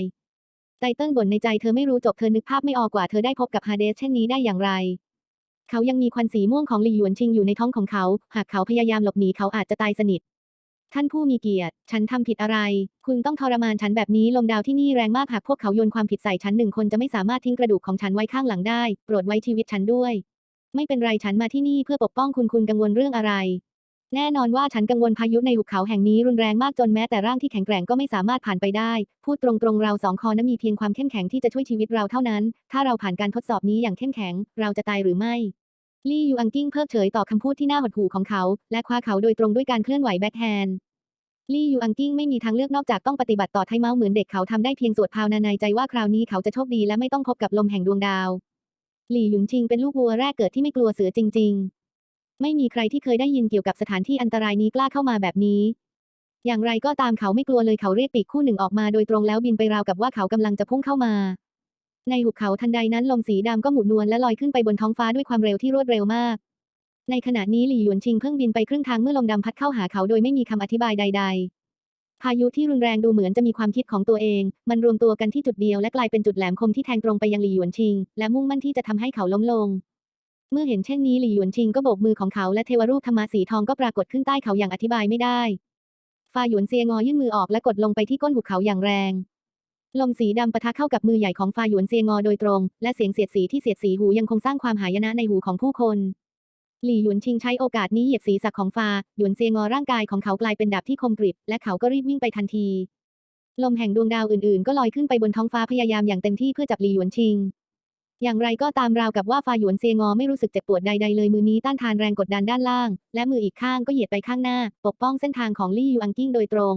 ไตเติ้งบ่นในใจเธอไม่รู้จบเธอนึกภาพไม่ออกกว่าเธอได้พบกับฮาเดสเช่นนี้ได้อย่างไร เขายังมีควันสีม่วงของหลี่หยวนชิงอยู่ในท้องของเขา หากเขาพยายามหลบหนีเขาอาจจะตายสนิท ท่านผู้มีเกียรติ ฉันทำผิดอะไร คุณต้องทรมานฉันแบบนี้ลมดาวที่นี่แรงมากหากพวกเขาโยนความผิดใส่ฉันหนึ่งคนจะไม่สามารถทิ้งกระดูกของฉันไว้ข้างหลังได้ โปรดไว้ชีวิตฉันด้วย ไม่เป็นไรฉันมาที่นี่เพื่อปกป้องคุณคุณกังวลเรื่องอะไร แน่นอนว่าฉันกังวลพายุในหุบเขาแห่งนี้รุนแรงมากจนแม้แต่ร่างที่แข็งแกร่งก็ไม่สามารถผ่านไปได้ พูดตรงๆเราสองคอนั้นมีเพียงความเข้มแข็งที่จะช่วยชีวิตเราเท่านั้น ถ้าเราผ่านการทดสอบนี้อย่างเข้มแข็ง เราจะตายหรือไม่ ลี่ยูอังกิ้งเพิกเฉยต่อคำพูดที่น่าหดหู่ของเขา และคว้าเขาโดยตรงด้วยการเคลื่อนไหวแบ็คแฮนด์ลี่ยูอังกิ้งไม่มีทางเลือกนอกจากต้องปฏิบัติต่อไทเมาเหมือนเด็กเขาทำได้เพียงสวดภาวนาในใจว่าคราวนี้เขาจะโชคดีและไม่ต้องพบกับลมแห่งดวงดาว หลี่หยุนชิงเป็นลูกวัวแรกเกิดที่ไม่กลัวเสือจริง ๆ ไม่มีใครที่เคยได้ยินเกี่ยวกับสถานที่อันตรายนี้กล้าเข้ามาแบบนี้ อย่างไรก็ตามเขาไม่กลัวเลยเขาเรียกปีกคู่หนึ่งออกมาโดยตรงแล้วบินไปราวกับว่าเขากำลังจะพุ่งเข้ามา ในหุบเขาทันใดนั้นลมสีดำก็หมุนนวลและลอยขึ้นไปบนท้องฟ้าด้วยความเร็วที่รวดเร็วมาก ในขณะนี้หลี่หยวนชิงเพิ่งบินไปครึ่งทางเมื่อลมดำพัดเข้าหาเขาโดยไม่มีคำอธิบายใด ๆพายุที่รุนแรงดูเหมือนจะมีความคิดของตัวเอง มันรวมตัวกันที่จุดเดียวและกลายเป็นจุดแหลมคมที่แทงตรงไปยังหลี่หยวนชิง และมุ่งมั่นที่จะทำให้เขาล้มลง เมื่อเห็นเช่นนี้หลี่หยวนชิงก็โบกมือของเขาและเทวรูปธรรมะสีทองก็ปรากฏขึ้นใต้เขาอย่างอธิบายไม่ได้ฟาหยวนเซียงอยื่นมือออกและกดลงไปที่ก้นหุบเขาอย่างแรง ลมสีดำปะทะเข้ากับมือใหญ่ของฟาหยวนเซียงอโดยตรง และเสียงเสียดสีที่เสียดสีหูยังคงสร้างความหายนะในหูของผู้คน หลี่หยวนชิงใช้โอกาสนี้เหยียบศีรษะของฟาหยวนเซียงอร่างกายของเขากลายเป็นดาบที่คมกริบ และเขาก็รีบวิ่งไปทันที ลมแห่งดวงดาวอื่นๆ ก็ลอยขึ้นไปบนท้องฟ้าพยายามอย่างเต็มที่เพื่อจับหลี่หยวนชิง อย่างไรก็ตามราวกับว่าฟาหยวนเซียงอไม่รู้สึกเจ็บปวดใดๆเลยมือนี้ต้านทานแรงกดดันด้านล่าง และมืออีกข้างก็เหยียดไปข้างหน้า ปกป้องเส้นทางของลี่ยูอังกิ้งโดยตรง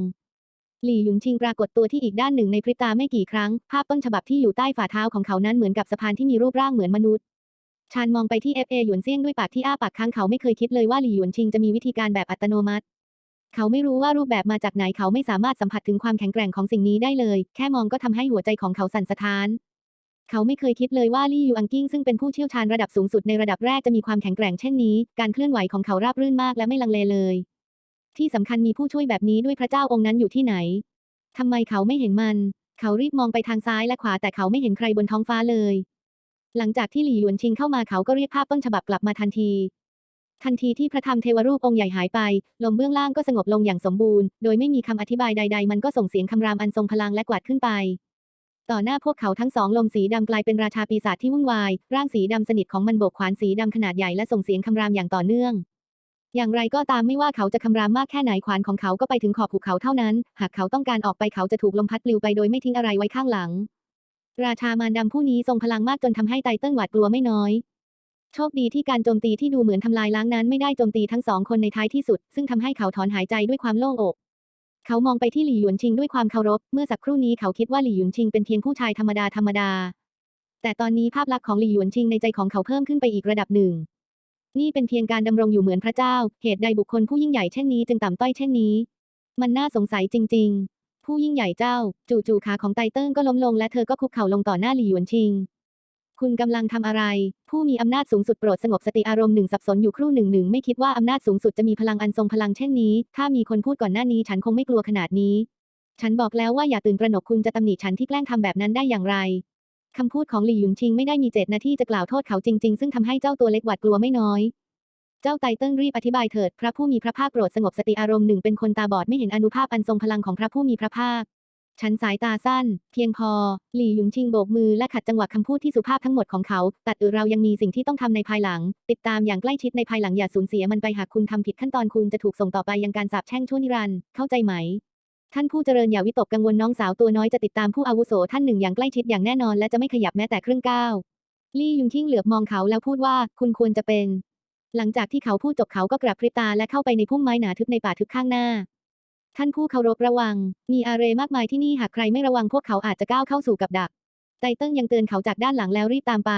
หลี่หยุนชิงปรากฏตัวที่อีกด้านหนึ่งในพริบตาไม่กี่ครั้ง ภาพต้นฉบับที่อยู่ใต้ฝ่าเท้าของเขานั้นเหมือนกับสะพานที่มีรูปร่างเหมือนมนุษย์ชานมองไปที่เอฟเอหยวนเซียงด้วยปากที่อ้าปากค้างเขาไม่เคยคิดเลยว่าหลี่หยวนชิงจะมีวิธีการแบบอัตโนมัติ เขาไม่รู้ว่ารูปแบบมาจากไหนเขาไม่สามารถสัมผัสถึงความแข็งแกร่งของสิ่งนี้ได้เลย แค่มองก็ทำให้หัวใจของเขาสั่นสะท้าน เขาไม่เคยคิดเลยว่าลี่ยูอังกิ้งซึ่งเป็นผู้เชี่ยวชาญระดับสูงสุดในระดับแรกจะมีความแข็งแกร่งเช่นนี้ การเคลื่อนไหวของเขาราบรื่นมากและไม่ลังเลเลย ที่สำคัญมีผู้ช่วยแบบนี้ด้วยพระเจ้าองค์นั้นอยู่ที่ไหนทำไมเขาไม่เห็นมัน เขารีบมองไปทางซ้ายและขวาแต่เขาไม่เห็นใครบนท้องฟ้าเลย หลังจากที่หลี่หยวนชิงเข้ามาเขาก็เรียกภาพต้นฉบับกลับมาทันทีทันทีที่พระธรรมเทวรูปองค์ใหญ่หายไป ลมเบื้องล่างก็สงบลงอย่างสมบูรณ์ โดยไม่มีคำอธิบายใด ๆ มันก็ส่งเสียงคำรามอันทรงพลังและกวาดขึ้นไป ต่อหน้าพวกเขาทั้งสองลมสีดำกลายเป็นราชาปีศาจที่วุ่นวาย ร่างสีดำสนิทของมันโบกขวานสีดำขนาดใหญ่และส่งเสียงคำรามอย่างต่อเนื่อง อย่างไรก็ตามไม่ว่าเขาจะคำรามมากแค่ไหนขวานของเขาก็ไปถึงขอบภูเขาเท่านั้น หากเขาต้องการออกไปเขาจะถูกลมพัดปลิวไปโดยไม่ทิ้งอะไรไว้ข้างหลัง ราชามารดำผู้นี้ทรงพลังมากจนทำให้ไตเติ้ลหวาดกลัวไม่น้อย โชคดีที่การโจมตีที่ดูเหมือนทำลายล้างนั้นไม่ได้โจมตีทั้งสองคนในท้ายที่สุด ซึ่งทำให้เขาถอนหายใจด้วยความโล่งอก เขามองไปที่หลี่หยวนชิงด้วยความเคารพ เมื่อสักครู่นี้เขาคิดว่าหลี่หยวนชิงเป็นเพียงผู้ชายธรรมดาธรรมดา แต่ตอนนี้ภาพลักษณ์ของหลี่หยวนชิงในใจของเขาเพิ่มขึ้นไปอีกระดับหนึ่ง นี่เป็นเพียงการดำรงอยู่เหมือนพระเจ้า เหตุใดบุคคลผู้ยิ่งใหญ่เช่นนี้จึงต่ำต้อยเช่นนี้ มันน่าสงสัยจริง ๆ ผู้ยิ่งใหญ่เจ้า จู่ๆขาของไตเติ้งก็ล้มลงและเธอก็คุกเข่าลงต่อหน้าหลี่หยวนชิง คุณกำลังทำอะไร ผู้มีอำนาจสูงสุดโปรดสงบสติอารมณ์หนึ่งสับสนอยู่ครู่หนึ่งหนึ่งไม่คิดว่าอำนาจสูงสุดจะมีพลังอันทรงพลังเช่นนี้ ถ้ามีคนพูดก่อนหน้านี้ฉันคงไม่กลัวขนาดนี้ ฉันบอกแล้วว่าอย่าตื่นตระหนกคุณจะตำหนิฉันที่แกล้งทำแบบนั้นได้อย่างไรคำพูดของหลี่หยุนชิงไม่ได้มีเจตนาที่จะกล่าวโทษเขาจริง ๆ ซึ่งทำให้เจ้าตัวเล็กหวาดกลัวไม่น้อย เจ้าไตเติ้งรีบอธิบายเถิด พระผู้มีพระภาคโปรดสงบสติอารมณ์หนึ่งเป็นคนตาบอดไม่เห็นอนุภาพอันทรงพลังของพระผู้มีพระภาค ฉันสายตาสั้น เพียงพอ หลี่หยุนชิงโบกมือและขัดจังหวะคำพูดที่สุภาพทั้งหมดของเขา ตัดเออเรายังมีสิ่งที่ต้องทำในภายหลัง ติดตามอย่างใกล้ชิดในภายหลังอย่าสูญเสียมันไปหากคุณทำผิดขั้นตอนคุณจะถูกส่งต่อไปยังการสาปแช่งชั่วนิรันดร์เข้าใจไหม ท่านผู้เจริญอย่าวิตกกังวลน้องสาวตัวน้อยจะติดตามผู้อาวุโสท่านหนึ่งอย่างใกล้ชิดอย่างแน่นอนและจะไม่ขยับแม้แต่ครึ่งก้าวลี่ยุงทิ้งเหลือบมองเขาแล้วพูดว่าคุณควรจะเป็น หลังจากที่เขาพูดจบเขาก็กระพริบตาและเข้าไปในพุ่มไม้หนาทึบในป่าทึบข้างหน้า ท่านผู้เคารพระวัง มีอาเรมากมายที่นี่หากใครไม่ระวังพวกเขาอาจจะก้าวเข้าสู่กับดัก ไตเติ้งยังเตือนเขาจากด้านหลังแล้วรีบตามไป